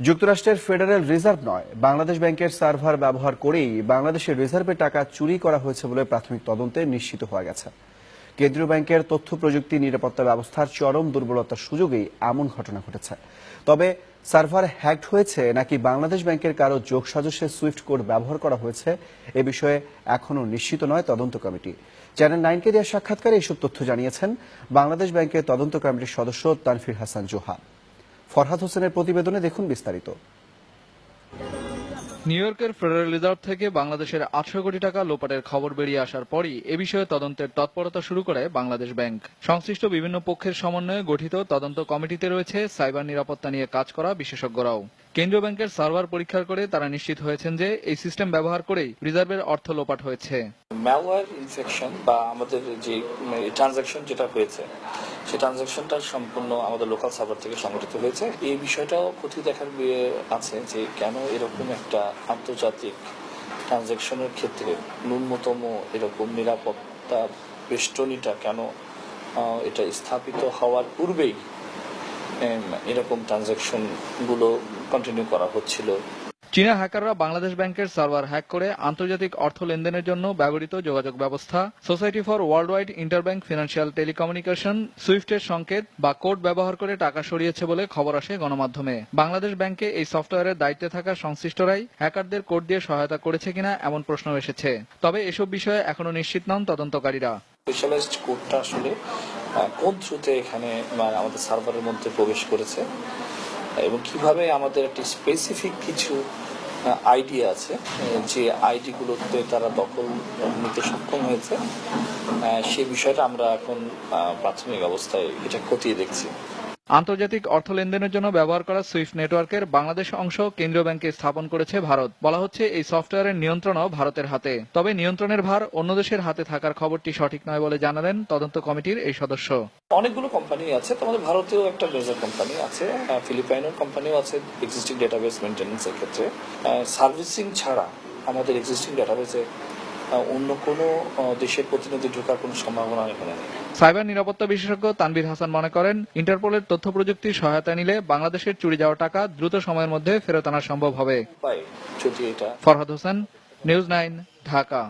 যুক্তরাষ্ট্রের federal reserve নয়, বাংলাদেশ ব্যাংকের সার্ভার ব্যবহার করেই বাংলাদেশের রিজার্ভের টাকা চুরি করা হয়েছে বলে প্রাথমিক তদন্তে নিশ্চিত হওয়া গেছে। কেন্দ্রীয় ব্যাংকের তথ্য প্রযুক্তি নিরাপত্তা ব্যবস্থার চরম দুর্বলতার সুযোগেই এমন ঘটনা ঘটেছে। তবে সার্ভার হ্যাকড হয়েছে নাকি বাংলাদেশ ব্যাংকের কারও যোগসাজশে সুইফট কোড ব্যবহার করা হয়েছে, এ বিষয়ে এখনও নিশ্চিত নয় তদন্ত কমিটি। চ্যানেল নাইনকে দেওয়া সাক্ষাৎকারে এসব তথ্য জানিয়েছেন বাংলাদেশ ব্যাংকের তদন্ত কমিটির সদস্য তানফির হাসান জোহা। ফরহাদ হোসেনের প্রতিবেদনে দেখুন বিস্তারিত। নিউ ইয়র্কের ফেডারেল রিজার্ভ থেকে বাংলাদেশের আটশো কোটি টাকা লোপাটের খবর বেরিয়ে আসার পরই এ বিষয়ে তদন্তের তৎপরতা শুরু করে বাংলাদেশ ব্যাংক। সংশ্লিষ্ট বিভিন্ন পক্ষের সমন্বয়ে গঠিত তদন্ত কমিটিতে রয়েছে সাইবার নিরাপত্তা নিয়ে কাজ করা বিশেষজ্ঞরাও। কেন্দ্রীয় ব্যাংকের সার্ভার পরীক্ষা করে তারা নিশ্চিত হয়েছেন যে এই সিস্টেম ব্যবহার করেই রিজার্ভের অর্থ লোপাট হয়েছে। ম্যালওয়্যার ইনফেকশন বা আমাদের যে ট্রানজাকশন যেটা হয়েছে, সেই ট্রানজাকশনটা সম্পূর্ণ আমাদের লোকাল সার্ভার থেকে সংগঠিত হয়েছে। এই বিষয়টাও ক্ষতি দেখার আছে যে কেন এরকম একটা আন্তর্জাতিক ট্রানজাকশনের ক্ষেত্রে ন্যূনতম এরকম নিরাপত্তা বেষ্টনীটা কেন এটা স্থাপিত হওয়ার পূর্বেই এরকম ট্রানজাকশনগুলো কন্টিনিউ করা হচ্ছিল। চীনা হ্যাকাররা বাংলাদেশ ব্যাংকের সার্ভার হ্যাক করে আন্তর্জাতিক অর্থ লেনদেনের জন্য ব্যবহৃত যোগাযোগ ব্যবস্থা society for worldwide interbank financial telecommunication সুইফটের সংকেত বা কোড ব্যবহার করে টাকা সরিয়েছে বলে খবর আসে গণমাধ্যমে। বাংলাদেশ ব্যাংকে এই সফটওয়্যারের দায়িত্বে থাকা সংশ্লিষ্টরাই হ্যাকারদের কোড দিয়ে সহায়তা করেছে কিনা এমন প্রশ্ন এসেছে। তবে এসব বিষয়ে এখনও নিশ্চিত নন তদন্তকারীরা। স্পেশালাইজড কোডটা আসলে কোন থ্রুতে এখানে মানে আমাদের সার্ভারের মধ্যে প্রবেশ করেছে? এবং কীভাবে আমাদের একটি স্পেসিফিক কিছু আইডি আছে যে আইডিগুলোতে তারা দখল নিতে সক্ষম হয়েছে? সে বিষয়টা আমরা এখন প্রাথমিক অবস্থায় এটা খতিয়ে দেখছি। আন্তর্জাতিক অর্থ লেনদেনের জন্য ব্যবহার করা সুইফট নেটওয়ার্কের বাংলাদেশ অংশ কেন্দ্রীয় ব্যাংকে স্থাপন করেছে ভারত। বলা হচ্ছে, এই সফটওয়্যারের নিয়ন্ত্রণও ভারতের হাতে। তবে নিয়ন্ত্রণের ভার অন্য দেশের হাতে থাকার খবরটি সঠিক নয় বলে জানালেন তদন্ত কমিটির এই সদস্য। অনেকগুলো কোম্পানি আছে, তোমাদের ভারতেও একটা লেজার কোম্পানি আছে ফিলিপাইনের কোম্পানিও আছে এক্সিস্টিং ডেটাবেস মেনটেন্স এর ক্ষেত্রে সার্ভিসিং ছাড়া আমাদের এক্সিস্টিং ডেটাবেসে অন্য কোনো দেশের প্রতিনিধি ঢোকার কোনো সম্ভাবনা এখানে নেই। সাইবার নিরাপত্তা বিশেষজ্ঞ তানবির হাসান মনে করেন ইন্টারপোলের তথ্য প্রযুক্তির সহায়তা নিলে বাংলাদেশের চুরি যাওয়া টাকা দ্রুত সময়ের মধ্যে ফেরত আনা সম্ভব হবে। যদি এটা। Farhad Hossain news nine Dhaka.